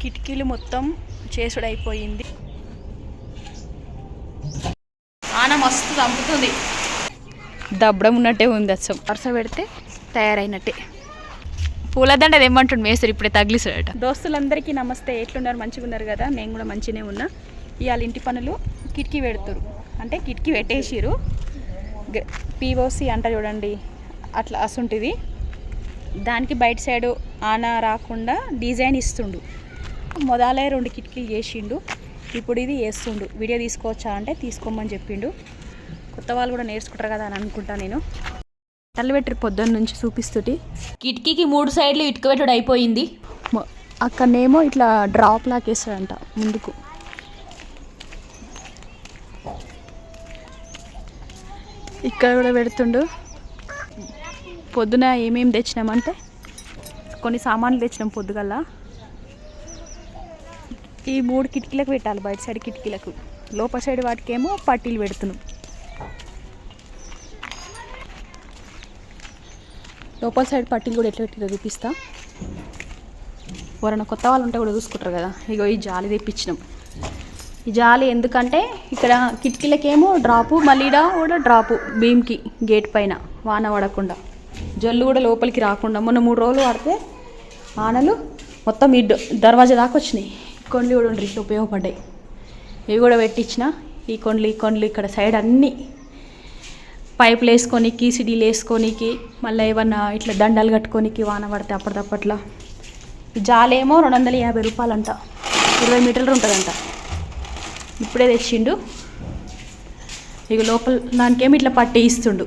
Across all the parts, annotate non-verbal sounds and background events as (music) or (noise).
కిటికీలు మొత్తం చేసుడు అయిపోయింది ఆన మస్తు చంపుతుంది. దబ్బడం ఉన్నట్టే ఉంది అచ్చం. వరుస పెడితే తయారైనట్టే. పూలదండ ఏమంటుండు మేస్తారు ఇప్పుడే తగిలిసాడట దోస్తులందరికీ నమస్తే. ఎట్లున్నారు? మంచిగా ఉన్నారు కదా? నేను కూడా మంచిగానే ఉన్నా. ఇవాళ ఇంటి పనులు కిటికీ పెడుతురు. అంటే కిటికీ పెట్టేసిరు. పీఓసి అంట చూడండి అట్లా అసుంటిది. దానికి బయట సైడు ఆన రాకుండా డిజైన్ ఇస్తుండు. మొదలే రెండు కిటికీలు చేసిండు. ఇప్పుడు ఇది వేస్తుండు వీడియో తీసుకోవచ్చా అంటే తీసుకోమని చెప్పిండు. కొత్త వాళ్ళు కూడా నేర్చుకుంటారు కదా అని అనుకుంటా నేను. తల్లిపెట్టి పొద్దున్న నుంచి చూపిస్తుటి. కిటికీకి మూడు సైడ్లు ఇటుక పెట్టుడు అయిపోయింది. అక్కడనేమో ఇట్లా డ్రాప్ లాక్ వేస్తాడంట ముందుకు. ఇక్కడ కూడా పెడుతుండు. పొద్దున ఏమేమి తెచ్చినామంటే కొన్ని సామాన్లు తెచ్చినాం పొద్దుగల్లా. ఈ మూడు కిటికీలకు పెట్టాలి బయట సైడ్ కిటికీలకు. లోపల సైడ్ వాటికేమో పట్టీలు పెడుతున్నాం. లోపల సైడ్ పట్టీలు కూడా ఎట్లా పెట్టిందో చూపిస్తా. ఎవరైనా కొత్త వాళ్ళు ఉంటే కూడా చూసుకుంటారు కదా. ఇగో ఈ జాలి తెప్పించినాం. ఈ జాలి ఎందుకంటే ఇక్కడ కిటికీలకేమో డ్రాపు మళ్ళీ కూడా డ్రాపు భీమ్కి గేట్ పైన వాన పడకుండా. జల్లు కూడా లోపలికి రాకుండా. మొన్న మూడు రోజులు పడితే వానలు మొత్తం ఈ దర్వాజా దాకా వచ్చినాయి. కొండ్లు కూడా ఉండ్రి ఉపయోగపడ్డాయి. ఇవి కూడా పెట్టించిన ఈ కొండ్లు ఈ కొండ్లు ఇక్కడ సైడ్ అన్నీ పైపులు వేసుకోనికి సిడీలు వేసుకోనికి మళ్ళీ ఏమన్నా ఇట్లా దండాలు కట్టుకోనికి వాన పడితే అప్పటిదప్పట్లో. జాలేమో రెండు వందల యాభై రూపాయలంట ఇరవై మీటర్లు ఉంటుందంట. ఇప్పుడే తెచ్చిండు. ఇక లోపల దానికేమి ఇట్లా పట్టి ఇస్తుండు.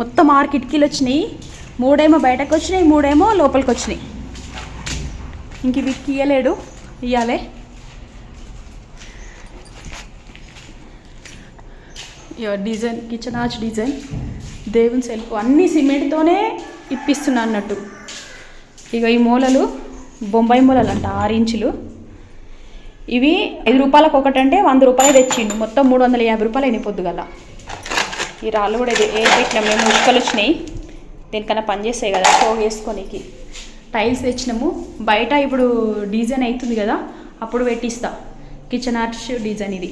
మొత్తం ఆరు కిటికీలు వచ్చినాయి. మూడేమో బయటకు వచ్చినాయి మూడేమో లోపలికి వచ్చినాయి ఇంక ఇవి ఇయ్యలేడు. ఇయ్యాలే ఇగో డిజైన్ కిచెన్ ఆర్చ్ డిజైన్ దేవుని సెల్ఫ్ అన్నీ సిమెంట్తోనే ఇప్పిస్తున్నా అన్నట్టు. ఇక ఈ మూలలు బొంబాయి మూలలు అంట ఆరు ఇంచులు. ఇవి ఐదు రూపాయలకు ఒకటి అంటే వంద రూపాయలు తెచ్చిండు. మొత్తం మూడు వందల యాభై రూపాయలు అయినాయి పొద్దుగల. ఈ రాళ్ళు కూడా ఇది. ఏ పెట్టినా మేము ముక్కలు వచ్చినాయి. దేనికన్నా పని చేస్తాయి కదా షో వేసుకోనికి. టైల్స్ తెచ్చినాము. బయట ఇప్పుడు డిజైన్ అవుతుంది కదా అప్పుడు పెట్టిస్తా. కిచెన్ ఆర్చ్ డిజైన్ ఇది.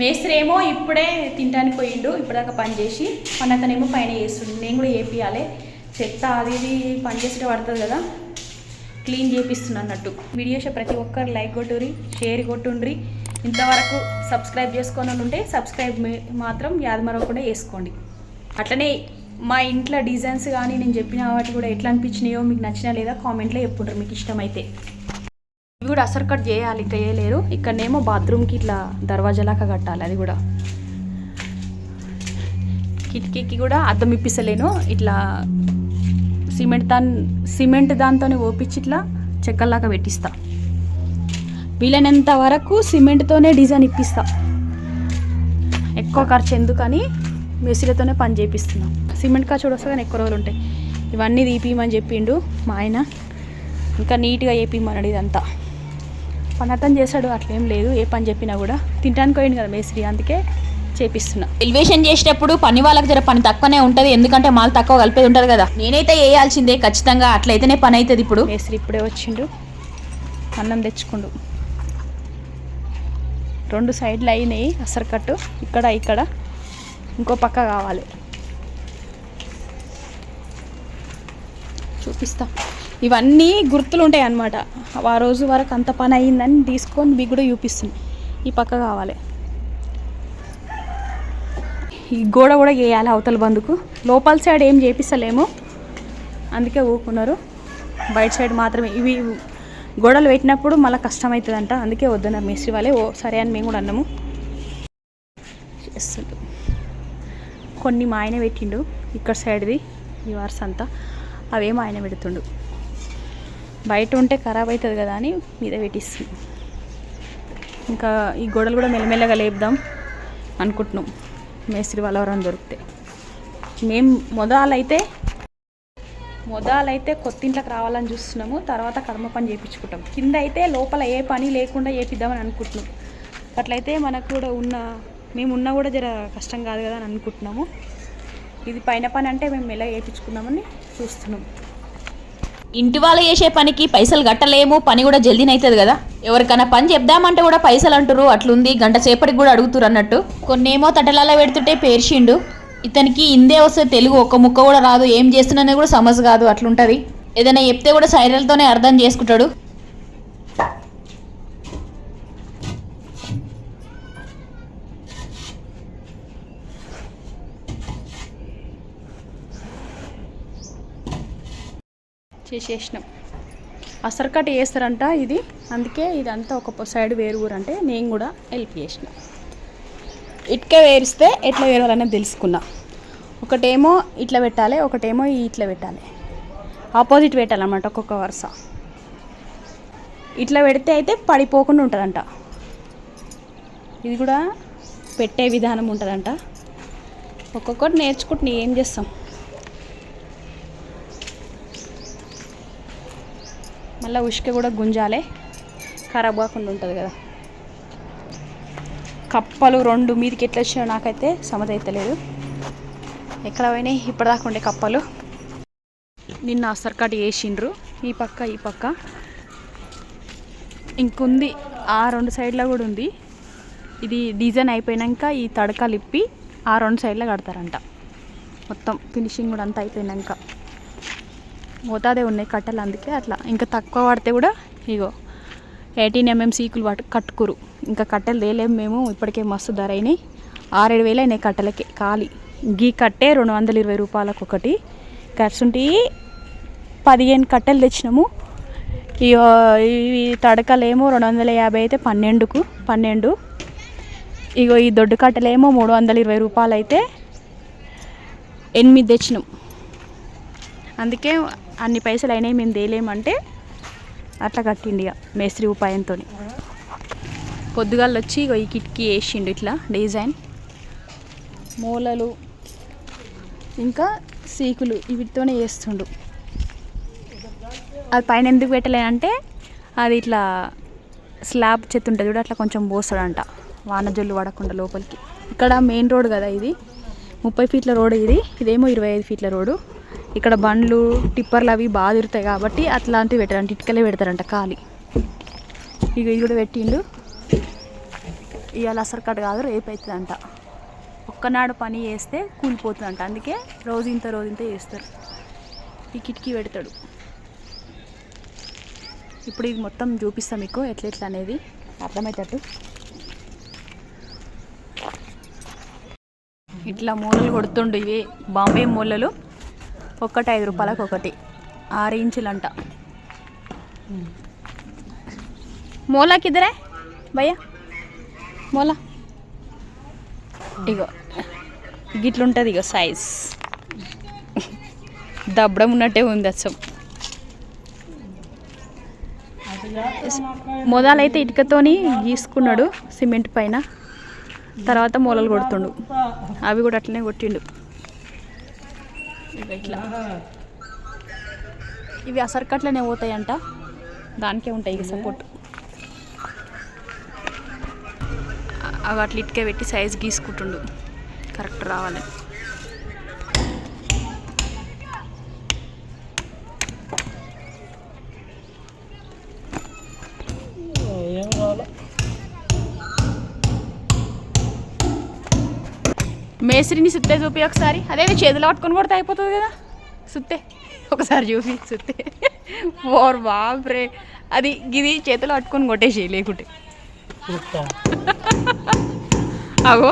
మేస్త్రి ఏమో ఇప్పుడే తినడానికి పోయిండు ఇప్పటిదాకా పని చేసి. మన అతనేమో పైన చేస్తుండు. నేను కూడా చేపియాలి. చెత్త అది ఇది పని చేసేట పడుతుంది కదా. క్లీన్ చేపిస్తున్నా అన్నట్టు. వీడియోస్ ప్రతి ఒక్కరు లైక్ కొట్టుర్రి షేర్ కొట్టుండ్రి. ఇంతవరకు సబ్స్క్రైబ్ చేసుకొని ఉంటే సబ్స్క్రైబ్ మాత్రం యాద మరవకుండా వేసుకోండి అట్లనే మా ఇంట్లో డిజైన్స్ కానీ నేను చెప్పిన వాటి కూడా ఎట్లా అనిపించినాయో మీకు నచ్చినా లేదా కామెంట్లో చెప్పుంటారు మీకు ఇష్టమైతే. ఇవి కూడా అసలు కట్ చేయాలి ఇంకా చేయలేరు. ఇక్కడనేమో బాత్రూమ్కి ఇట్లా దర్వాజాలాగా కట్టాలి అది కూడా. కిటికీకి కూడా అద్దం ఇప్పిస్తలేను. ఇట్లా సిమెంట్ దాని సిమెంట్ దాంతోనే ఓపించి ఇట్లా చెక్కల్లాగా పెట్టిస్తా. వీలైనంత వరకు సిమెంట్తోనే డిజైన్ ఇప్పిస్తా. ఎక్కువ ఖర్చు ఎందుకని? మెసిలతోనే పని చేపిస్తున్నాం. సిమెంట్ ఖర్చు వస్తే కానీ ఎక్కువ రోజులు ఉంటాయి. ఇవన్నీ తీపియమని చెప్పిండు మా ఆయన. ఇంకా నీట్గా వేపిమ్మన్నాడు ఇదంతా. పని అర్థం చేశాడు అట్లేం లేదు ఏ పని చెప్పినా కూడా. తినడానికి పోయింది కదా మేస్త్రి అందుకే చేపిస్తున్నా. ఎలివేషన్ చేసేటప్పుడు పని వాళ్ళకి జర పని తక్కువనే ఉంటది ఎందుకంటే మాల్ తక్కువ కలిపేది ఉంటది కదా. నేనైతే వేయాల్సిందే ఖచ్చితంగా అట్లయితేనే పని అవుతుంది ఇప్పుడు. మేస్త్రి ఇప్పుడే వచ్చిండు అన్నం తెచ్చుకుండు. రెండు సైడ్లు అయినాయి అసలు కట్టు. ఇక్కడ ఇక్కడ. ఇంకో పక్క కావాలి. చూపిస్తా. ఇవన్నీ గుర్తులు ఉంటాయి అన్నమాట. ఆ రోజు వరకు అంత పని అయిందని తీసుకొని మీకు కూడా చూపిస్తుంది ఈ పక్క కావాలి. ఈ గోడ కూడా వేయాలి అవతల బందుకు. లోపల సైడ్ ఏం చేపిస్తలేము. అందుకే ఊకున్నారు బయట సైడ్ మాత్రమే. ఇవి గోడలు పెట్టినప్పుడు మళ్ళీ కష్టమవుతుందంట. అందుకే వద్దన్నారు మేస్త్రి వాళ్ళే ఓ సరే అని మేము కూడా అన్నాము. కొన్ని మా ఆయన పెట్టిండు. ఇక్కడ సైడ్ది ఈ వరుస అంతా అవేమో ఆయన పెడుతుండు. బయట ఉంటే ఖరాబ్ అవుతుంది కదా అని మీద పెట్టిస్తుంది. ఇంకా ఈ గోడలు కూడా మెల్లమెల్లగా లేపుదాం అనుకుంటున్నాం. మేస్త్రి వాళ్ళ దొరికితే. మేము మొదలైతే మొదలైతే కొత్తింట్లోకి రావాలని చూస్తున్నాము. తర్వాత కర్మ పని చేయించుకుంటాం కింద అయితే లోపల ఏ పని లేకుండా చేపిద్దామని అనుకుంటున్నాం. అట్లయితే మనకు కూడా ఉన్న మేము ఉన్నా కూడా జర కష్టం కాదు కదా అని అనుకుంటున్నాము. ఇది పైన పని అంటే మేము ఎలా చేయించుకున్నామని చూస్తున్నాం. ఇంటి వాళ్ళు చేసే పనికి పైసలు కట్టలేము పని కూడా జల్దీన అవుతుంది కదా. ఎవరికైనా పని చెప్దామంటే కూడా పైసలు అంటారు అట్లుంది గంట సేపటికి కూడా అడుగుతారు అన్నట్టు. కొన్నేమో తటలాల పెడుతుంటే పేర్చిండు. ఇతనికి ఇందే వస్తే తెలుగు ఒక్క ముక్క కూడా రాదు ఏం చేస్తున్నానో కూడా సమజ్ కాదు అట్లుంటది. ఏదైనా చెప్తే కూడా సైరల్తోనే అర్థం చేసుకుంటాడు. చేసేసినాం. అసరకట్ వేస్తారంట ఇది. అందుకే ఇదంతా ఒక సైడ్ వేరు ఊరు అంటే నేను కూడా హెల్ప్ చేసిన. ఇటుక వేరిస్తే ఎట్లా వేరాలనేది తెలుసుకున్నా. ఒకటేమో ఇట్లా పెట్టాలి ఒకటేమో ఇట్లా పెట్టాలి. ఆపోజిట్ పెట్టాలన్నమాట ఒక్కొక్క వరుస. ఇట్లా పెడితే అయితే పడిపోకుండా ఉంటుందంట. ఇది కూడా పెట్టే విధానం ఉంటుందంట. ఒక్కొక్కటి నేర్చుకుంటున్నా ఏం చేస్తాం? మళ్ళీ ఉష్క కూడా గుంజాలే. ఖరాబ్ కాకుండా ఉంటుంది కదా. కప్పలు రెండు మీదకి ఎట్లా వచ్చాయో నాకైతే సమజ్ ఎక్కడ పోయినాయి? ఇప్పటిదాకా ఉండే కప్పలు. నిన్న అసర్కట్ వేసిండ్రు ఈ పక్క ఈ పక్క. ఇంకుంది ఆ రెండు సైడ్లో కూడా ఉంది. ఇది డిజైన్ అయిపోయినాక ఈ తడకలు ఇప్పి ఆ రెండు సైడ్లో కడతారంట. మొత్తం ఫినిషింగ్ కూడా అంతా అయిపోయినాక. మోతాదే ఉన్నాయి కట్టలు అందుకే అట్లా. ఇంకా తక్కువ పడితే కూడా ఇగో ఎయిటీన్ ఎంఎం సీకులు పట్టు కట్టుకురు. ఇంకా కట్టెలు తేలేము మేము ఇప్పటికే మస్తు ధర అయినాయి. ఆరేడు వేలు అయినాయి కట్టెలకి ఖాళీ. గీ కట్టే రెండు వందల ఇరవై రూపాయలకు ఒకటి. ఖర్చుంటి పదిహేను కట్టెలు తెచ్చినాము. ఇగో ఇవి తడకలేమో రెండు వందల యాభై అయితే పన్నెండుకు పన్నెండు. ఇగో ఈ దొడ్డు కట్టెలేమో మూడు వందల ఇరవై రూపాయలు అయితే ఎనిమిది తెచ్చినాం. అందుకే అన్ని పైసలు అయినాయి మేము తేలేమంటే అట్లా కట్టిండు ఇక మేస్త్రి ఉపాయంతో పొద్దుగాళ్ళు వచ్చి ఇగో ఈ కిటికీ వేసిండు ఇట్లా డిజైన్. మూలలు ఇంకా సీకులు వీటితోనే వేస్తుండు. అది పైన ఎందుకు పెట్టలేనంటే అది ఇట్లా స్లాబ్ చెత్త ఉంటుంది చూడు అట్లా కొంచెం పోస్తాడంట వాన జల్లు పడకుండా లోపలికి. ఇక్కడ మెయిన్ రోడ్ కదా ఇది. ముప్పై ఫీట్ల రోడ్ ఇది. ఇదేమో ఇరవై ఐదు ఫీట్ల రోడ్డు. ఇక్కడ బండ్లు టిప్పర్లు అవి బాగా తిరుగుతాయి కాబట్టి అట్లాంటివి పెట్టారంట ఇటుకలే పెడతారంట ఖాళీ. ఇక ఇది కూడా పెట్టిండు. ఇవాళ అసలు కట్ కాదు రేపు అవుతుందంట ఒక్కనాడు పని చేస్తే కూలిపోతుందంట. అందుకే రోజు ఇంత రోజు ఇంత చేస్తారు. ఈ కిటికీ పెడతాడు. ఇప్పుడు ఇది మొత్తం చూపిస్తాం మీకు ఎట్లా అనేది. అర్థమయ్యేటట్టు. ఇట్లా మూలలు కొడుతుండు ఇవి. బాంబే మూలలు. ఒక్కటి ఐదు రూపాయలకు ఒకటి. ఆరు ఇంచులంట. మూలా కిదరే భయ్యా మూల. ఇగో గిట్లుంటుంది ఇగో సైజ్ దబ్బడం ఉన్నట్టే ఉంది అచ్చం. మొదలైతే ఇటుకతోని గీసుకున్నాడు సిమెంట్ పైన. తర్వాత మూలలు కొడుతుండు. అవి కూడా అట్లనే కొట్టిండు. ఇట్లా. ఇవి అసర్కట్లనే పోతాయంట. దానికే ఉంటాయి ఇక సపోర్ట్. అవి అట్లా ఇటుకే పెట్టి సైజ్ గీసుకుంటుండు. కరెక్ట్ రావాలని. కేసరిని సుత్తే చూపి ఒకసారి. అదే చేతిలో పట్టుకొని కూడా అయిపోతుంది కదా. సుత్తే. ఒకసారి చూపి సుత్తే. ఓర్ బాబ్రే అది గిది చేతులు పట్టుకొని కొట్టేసి లేకుంటే. అగో.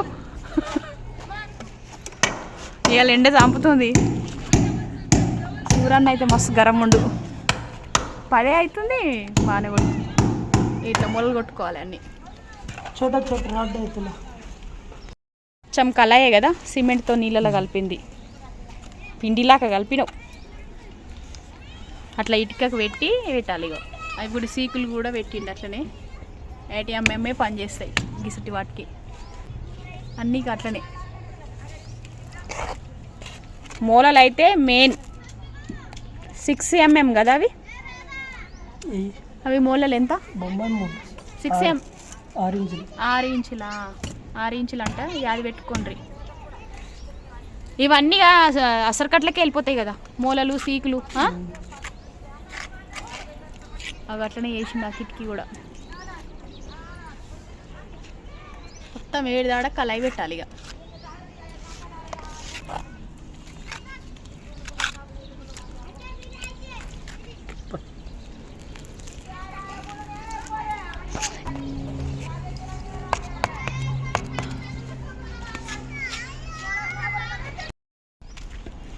ఇవాళ ఎండ చంపుతుంది. సూరన్న అయితే మస్తు గరం ఉండు. పదే అవుతుంది బాగానే కొట్టు ఇట్లా మొదలు కొట్టుకోవాలి అన్నీ. చోట చోట రాడ్డు అవుతున్నా. तुला చమకలాయే కదా సిమెంట్తో నీళ్ళలో కలిపింది. పిండిలాగా కలిపినావు. అట్లా ఇటుకకు పెట్టి పెట్టాలి ఇగో. ఇప్పుడు సీకులు కూడా పెట్టిండు అట్లనే. ఏటీఎంఎంఏ పనిచేస్తాయి గిసటి వాటికి. అన్నీ అట్లనే. మూలలు అయితే మెయిన్. సిక్స్ ఎంఎం కదా అవి? అవి మూలలు ఎంత? సిక్స్ ఎం ఆరు ఇంచులు? ఆరు ఇంచులు అంట యాది పెట్టుకోండి ఇవన్నీ అసరకట్లకే వెళ్ళిపోతాయి కదా మూలలు సీకులు అవి అట్లనే వేసింది ఆ కిటికీ కూడా. మొత్తం ఏడు దాడ కలాయి పెట్టాలి ఇక.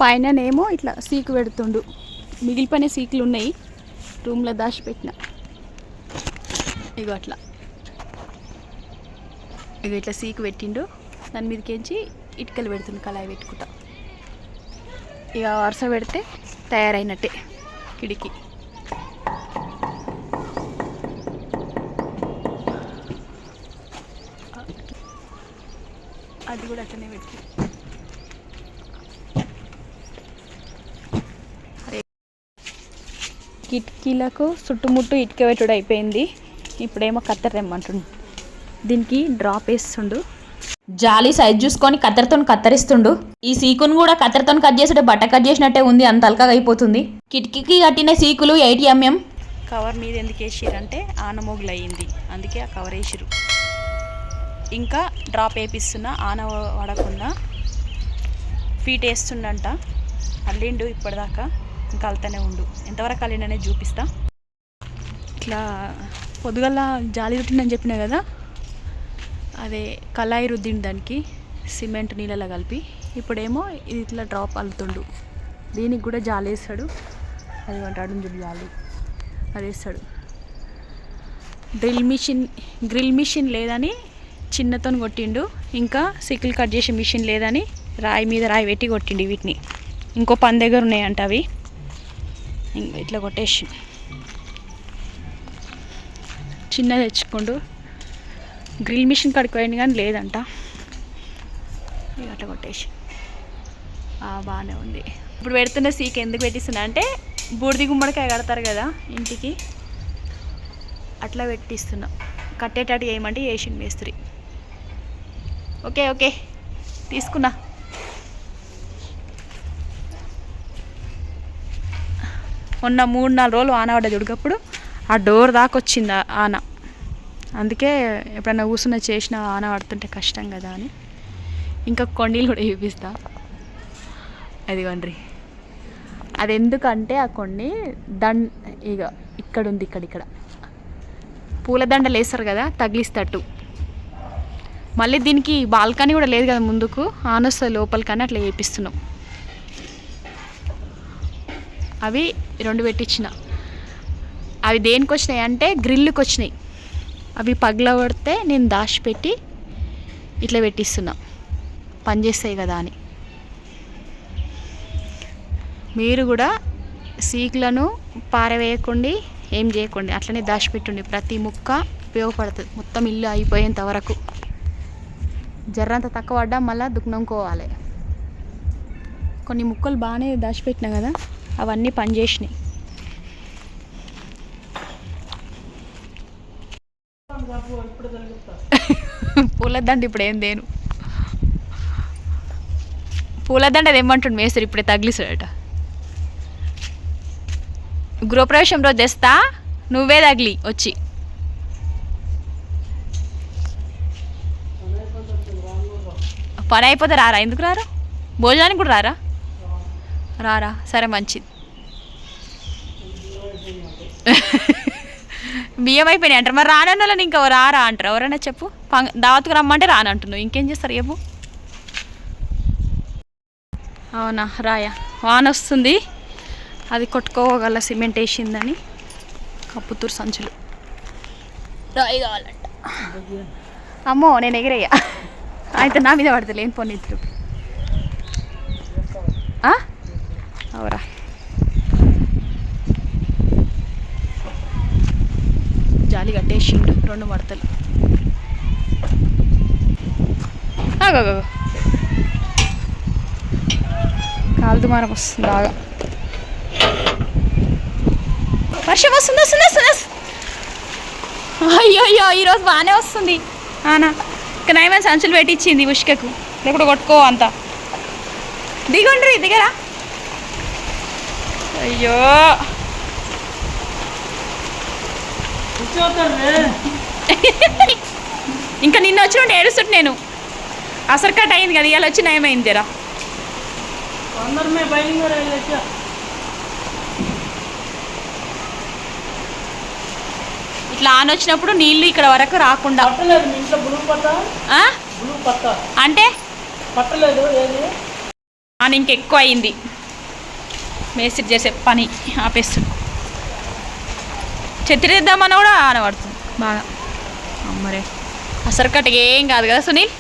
పైననేమో ఇట్లా సీకు పెడుతుండు. మిగిలిపోయిన సీకులు ఉన్నాయి రూమ్లో దాచిపెట్టిన. ఇగో అట్లా. ఇగో ఇట్లా సీకు పెట్టిండు. దాని మీదకించి ఇటుకలు పెడుతుండు కళాయి పెట్టుకుంటా. ఇక వరుస పెడితే తయారైనట్టే కిడికి అది కూడా అట్లనే పెట్టి కిటికీలకు చుట్టుముట్టు ఇటుక పెట్టుడు అయిపోయింది. ఇప్పుడేమో కత్తెర తెమ్మంటుండు దీనికి డ్రాప్ వేస్తుండు. జాలి సైజ్ చూసుకొని కత్తెరతో కత్తరిస్తుండు. ఈ సీకును కూడా కత్తెరతో కట్ చేసేట బట్ట కట్ చేసినట్టే ఉంది అంత అల్కగా అయిపోతుంది. కిటికీకి కట్టిన సీకులు ఎయిట్ ఎంఎం కవర్ మీద ఎందుకు వేసిరంటే ఆనమోగులు అయ్యింది అందుకే ఆ కవర్ వేసిరు ఇంకా డ్రాప్ వేపిస్తున్నా ఆన పడకుండా ఫీట్ వేస్తుండంట. అల్లిండు ఇప్పటిదాకా. ఇంకా అల్తనే ఉండు. ఎంతవరకు అల్లిండనే చూపిస్తా. ఇట్లా పొద్దుగల జాలి రుట్టిందని చెప్పిన కదా అదే కళాయి రుద్దిండు దానికి సిమెంట్ నీళ్ళలో కలిపి. ఇప్పుడేమో ఇది ఇట్లా డ్రాప్ అల్లుతుండు. దీనికి కూడా జాలి వేస్తాడు. అది అంటాడు చూడు జాలి. అది వేస్తాడు. డ్రిల్ మిషన్ గ్రిల్ మిషన్ లేదని చిన్నతో కొట్టిండు. ఇంకా సిక్కులు కట్ చేసే మిషన్ లేదని రాయి మీద రాయి పెట్టి కొట్టిండు వీటిని. ఇంకో పని దగ్గర ఉన్నాయంట అవి. ఇట్లా కొట్టేసి. చిన్న తెచ్చుకోండు. గ్రిల్ మిషన్ కాడికి పోయింది కానీ లేదంట. ఇక అట్లా కొట్టేసి. బాగానే ఉంది. ఇప్పుడు పెడుతున్న సీక్ ఎందుకు పెట్టిస్తున్నా అంటే బూడిది గుమ్మడికాయ కడతారు కదా ఇంటికి. అట్లా పెట్టిస్తున్నా. కట్టేటట్టు చేయమంటే వేసిండు మేస్త్రి. Okay okay. తీసుకున్నా. మొన్న మూడు నాలుగు రోజులు ఆన పడ్డది ఉడకప్పుడు ఆ డోర్ దాకా వచ్చింది ఆ ఆన. అందుకే ఎప్పుడన్నా కూర్చున్న చేసిన ఆన పడుతుంటే కష్టం కదా అని. ఇంకా కొండీలు కూడా చూపిస్తా. అదిగోండ్రి. అది ఎందుకంటే ఆ కొన్ని దండ ఇక ఇక్కడ ఉంది ఇక్కడ ఇక్కడ. పూలదండలు వేస్తారు కదా తగిలిస్తట్టు. మళ్ళీ దీనికి బాల్కనీ కూడా లేదు కదా ముందుకు. ఆనొస్తుంది లోపలికని అట్లా వేపిస్తున్నాం అవి రెండు పెట్టించిన. అవి దేనికి వచ్చినాయి అంటే గ్రిల్కి వచ్చినాయి. అవి పగలగొడితే నేను దాచిపెట్టి ఇట్లా పెట్టిస్తున్నా. పనిచేస్తాయి కదా అని. మీరు కూడా సీకులను పారవేయకుండా ఏం చేయకండి. అట్లనే దాచిపెట్టుండి. ప్రతి ముక్క ఉపయోగపడుతుంది. మొత్తం ఇల్లు అయిపోయేంత వరకు. జర్రంత తక్కువ పడ్డా మళ్ళీ దుఃఖంకోవాలి కొన్ని ముక్కలు బాగానే దాచిపెట్టినా కదా? అవన్నీ పనిచేసినాయి. పూలదండ ఇప్పుడు ఏం దేను పూలదండ ఏమంటుండు మేస్త్రి ఇప్పుడే తగిలిసాడట గృహప్రవేశం రోజు తెస్తా నువ్వే తగిలి వచ్చి. పని అయిపోతే రారా? ఎందుకు రారా? భోజనానికి కూడా రారా? రారా సరే మంచిది. (laughs) బియ్యం అయిపోయినాయి అంటారు. మరి రానన్న వాళ్ళని ఇంకా రారా అంటారు. ఎవరైనా చెప్పు. దావత్కు రమ్మంటే రానంటున్నావు. ఇంకేం చేస్తారు చెప్పు. అవునా రాయా. వాన వస్తుంది. అది కొట్టుకోగల సిమెంట్ వేసిందని కప్పుతూరు సంచులు. రాయి కావాలంట. అమ్మో నేను ఎగిరయ్యా. అయితే నా మీద పడతా లేని పోనీ ఇద్దరు. అవరా జాలి కట్టేసిండు రెండు మడతలు. ఆగో కాలు దుమారం వస్తుంది బాగా వర్షం వస్తుంది వస్తుంది వస్తుంది. అయ్యో అయ్యో ఈరోజు బాగానే వస్తుంది. ఆనా ఇక నయమని సంచులు పెట్టించింది ఉష్కకు. లేకుండా కొట్టుకో అంతా. దిగండ్రి దిగరా. అయ్యో. (laughs) ఇంకా నిన్న వచ్చిన ఏడుస్తుంటే నేను. అసలు కట్ అయింది కదా ఇవాళ వచ్చి నయమైంది రా. ఇట్లా ఆన్ వచ్చినప్పుడు నీళ్ళు ఇక్కడ వరకు రాకుండా. అంటే? పట్టలేదు ఇంకెక్కువ అయింది మేస్త్రి చేసే పని ఆపేస్తుంది. చెత్తి కూడా ఆనబడుతుంది. బాగా. అమ్మరే. అసలు కట్ట ఏం కాదు కదా సునీల్?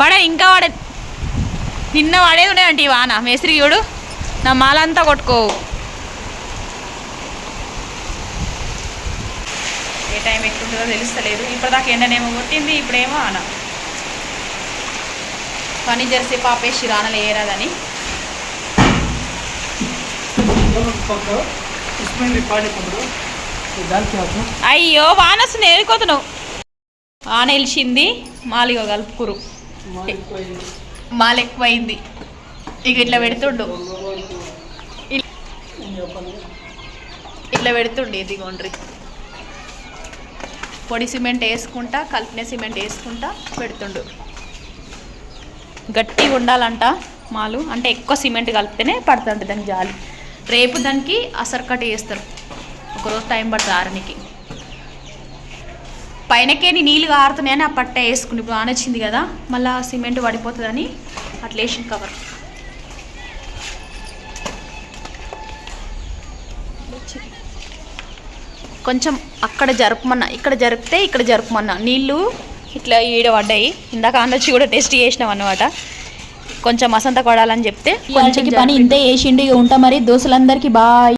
పడే ఇంకా వాడే. నిన్న వాడేది ఉండేదంటే ఈ వాన. మేస్త్రి చూడు. నా మాలంతా కొట్టుకోవు. ఏ టైం ఎట్లుంటుందో తెలుస్తలేదు. ఇప్పటిదాకా ఎండనేమో కొట్టింది ఇప్పుడేమో ఆన పని చేసే పాపేసి రానలేరాదని అయ్యో వాన వస్తుంది ఏరుకోతున్నావు వాన వెలిసింది మాలిగో కలుపుకురు. మాల ఎక్కువైంది. ఇక ఇట్లా పెడుతుండు. ఇట్లా పెడుతుండు ఇదిగోండ్రి పొడి సిమెంట్ వేసుకుంటా కలిపిన సిమెంట్ వేసుకుంటా పెడుతుండు. గట్టిగా ఉండాలంట మాలు. అంటే ఎక్కువ సిమెంట్ కలిపితేనే పడుతుంది దానికి జాలి. రేపు దానికి అసర్కట్ వేస్తారు ఒకరోజు టైం పడుతుంది ఆరనికి. పైనకే నీళ్ళు ఆరుతున్నాయని ఆ పట్ట వేసుకుని ఇప్పుడు ఆనొచ్చింది కదా మళ్ళీ సిమెంట్ పడిపోతుందని అట్లా వేసిన కవర్. కొంచెం అక్కడ జరపమన్నా ఇక్కడ జరిపితే ఇక్కడ జరపమన్నా. నీళ్ళు ఇట్లా ఈడ పడ్డాయి. ఇందాక ఆనొచ్చి కూడా టెస్ట్ చేసినాం అన్నమాట. కొంచెం అసంత కొడాలని చెప్తే కొంచెం పని ఇంతే వేసిండు ఇక ఉంటా మరి. దోస్తులందరికీ బాయ్.